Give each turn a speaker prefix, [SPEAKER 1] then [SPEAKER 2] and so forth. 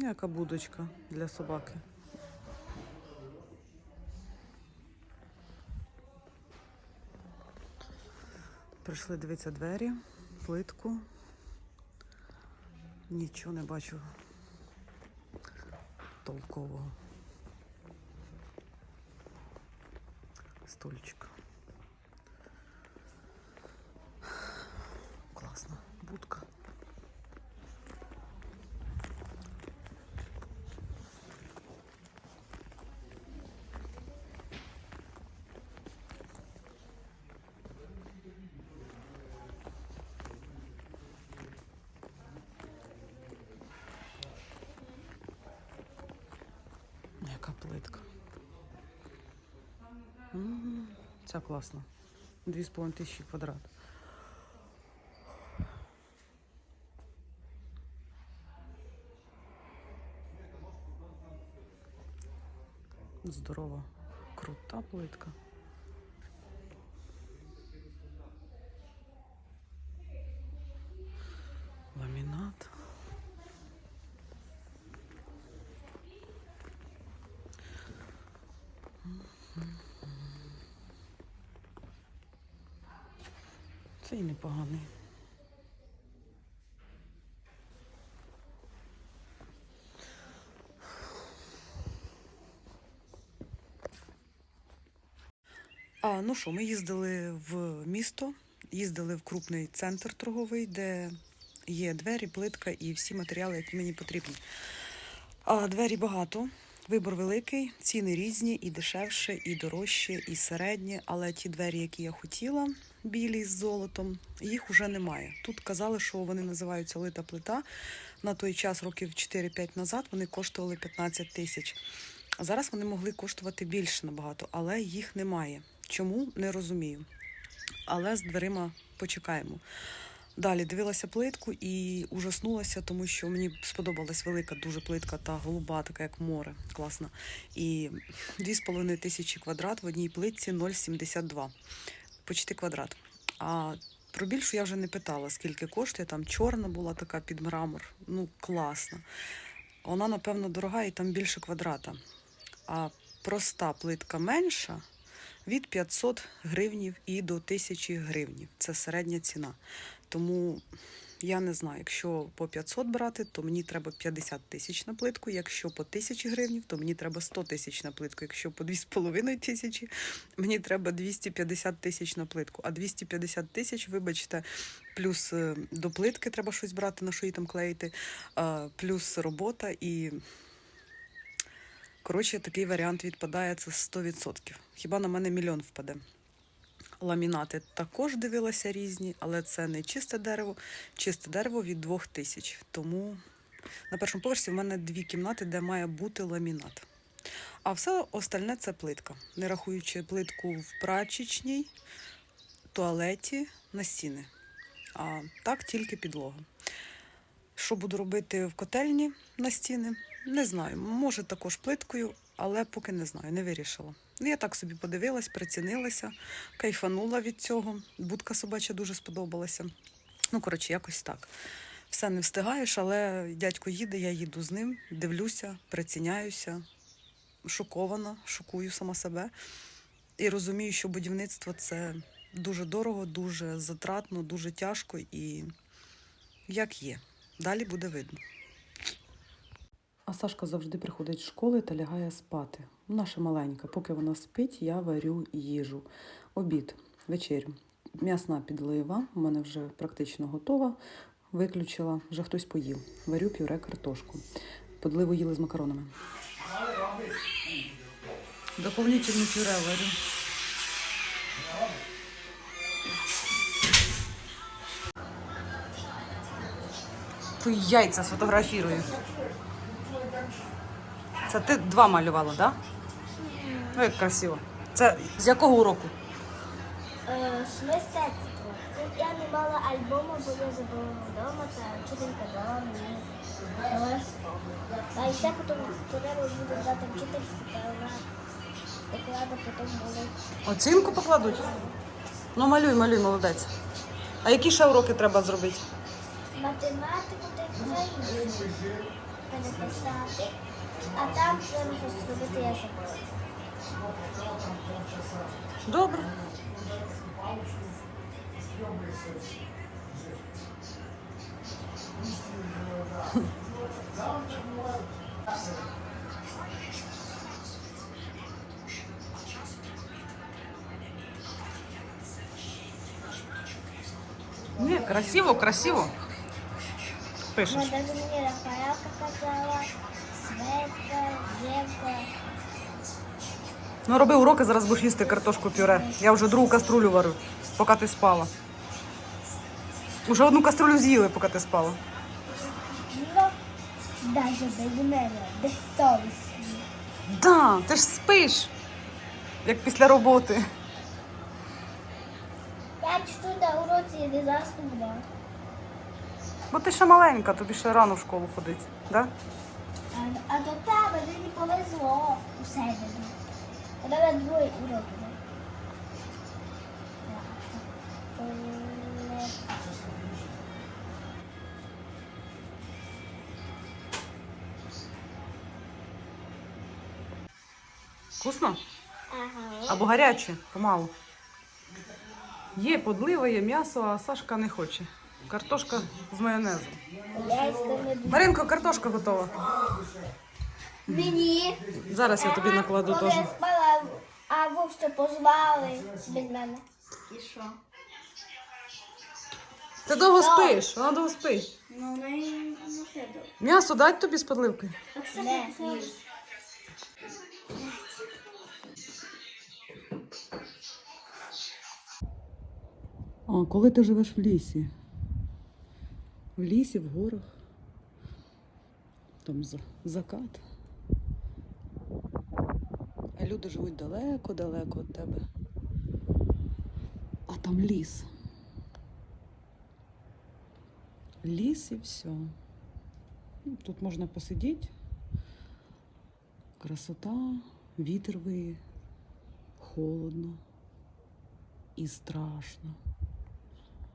[SPEAKER 1] Яка будочка для собаки. Прийшли дивитися двері, плитку. Нічого не бачу толкового. Стульчик. Класна будка. Яка плитка. Ця класна. Дві з половиною тисячі квадрат. Здорова, крута плитка. Ламінат. Це і непоганий. А, ну що, ми їздили в місто, їздили в крупний центр торговий, де є двері, плитка і всі матеріали, які мені потрібні. А, двері багато, вибор великий, ціни різні, і дешевше, і дорожче, і середні. Але ті двері, які я хотіла, білі з золотом, їх уже немає. Тут казали, що вони називаються лита плита. На той час, років 4-5 назад, вони коштували 15 тисяч. Зараз вони могли коштувати більше набагато, але їх немає. Чому не розумію. Але з дверима почекаємо. Далі дивилася плитку і ужаснулася, тому що мені сподобалась велика дуже плитка та голуба, така як море, класна. І 2,5 тисячі квадрат в одній плитці 0,72. Почти квадрат. А про більшу я вже не питала, скільки коштує. Там чорна була така під мрамор. Ну, класна. Вона, напевно, дорога і там більше квадрата. А проста плитка менша від 500 гривнів і до 1000 гривнів. Це середня ціна. Тому я не знаю, якщо по 500 брати, то мені треба 50 тисяч на плитку. Якщо по 1000 гривнів, то мені треба 100 тисяч на плитку. Якщо по 2,5 тисячі, мені треба 250 тисяч на плитку. А 250 тисяч, вибачте, плюс е, до плитки треба щось брати, на що її там клеїти, плюс робота і. Коротше, такий варіант відпадає це 100%. Хіба на мене мільйон впаде? Ламінати також дивилася різні, але це не чисте дерево. Чисте дерево від 2000. Тому на першому поверсі в мене дві кімнати, де має бути ламінат. А все остальне це плитка, не рахуючи плитку в прачечній, туалеті на стіни. А так тільки підлога. Що буду робити в котельні на стіни? Не знаю. Може також плиткою, але поки не знаю, не вирішила. Ну, Я так собі подивилась, прицінилася, кайфанула від цього. Будка собача дуже сподобалася. Ну, коротше, якось так. Все не встигаєш, але дядько їде, я їду з ним, дивлюся, приціняюся, шокована, шокую сама себе. І розумію, що будівництво це дуже дорого, дуже затратно, дуже тяжко і як є. Далі буде видно. А Сашка завжди приходить з школи та лягає спати. Наша маленька, поки вона спить, я варю їжу. Обід, вечерю. М'ясна підлива, у мене вже практично готова. Виключила, вже хтось поїв. Варю пюре картошку. Подливу їли з макаронами. Доповнительне пюре варю. Яйця сфотографірую. Це ти два малювала, так? Да? Ну, як красиво. Це з якого уроку?
[SPEAKER 2] Е, з мистецтва. Я не мала альбому, бо я забула вдома, та вчителька дала мені. А ще потім треба буде дати вчительці, та вона докладе потім були.
[SPEAKER 1] Оцінку покладуть? Ну, малюй, малюй, молодець. А які ще уроки треба зробити?
[SPEAKER 2] Математику та українську. переписати, а там треба щось зробити, я забула.
[SPEAKER 1] Добре. Ні, красиво, красиво. Пишеш.
[SPEAKER 2] Ну,
[SPEAKER 1] роби уроки, зараз будеш їсти картошку пюре. Я вже другу каструлю варю, поки ти спала. Уже одну каструлю з'їли, поки ти спала.
[SPEAKER 2] Ну, без мене, без совісті.
[SPEAKER 1] Да, ти ж спиш, як після роботи.
[SPEAKER 2] Я чту на уроці не заснула.
[SPEAKER 1] Бо ти ще маленька, тобі ще рано в школу ходить. Да?
[SPEAKER 2] А, а до повезло у середу. У мене другий урок.
[SPEAKER 1] Вкусно?
[SPEAKER 2] Ага.
[SPEAKER 1] Або гаряче, помалу. Є подлива, є м'ясо, а Сашка не хоче. Картошка з майонезом. Маринко, картошка готова.
[SPEAKER 2] Мені.
[SPEAKER 1] Зараз я тобі накладу теж.
[SPEAKER 2] я спала, а вовсю позвали від мене. І що?
[SPEAKER 1] Ти довго спиш, вона довго спить.
[SPEAKER 2] Ну, не.
[SPEAKER 1] М'ясо дать тобі з подливки?
[SPEAKER 2] Не.
[SPEAKER 1] А коли ти живеш в лісі? В лісі, в горах. Там за- закат. Люди живуть далеко-далеко від тебе. А там ліс. Ліс і все. Ну, Тут можна посидіти. Красота, вітер виє, холодно і страшно.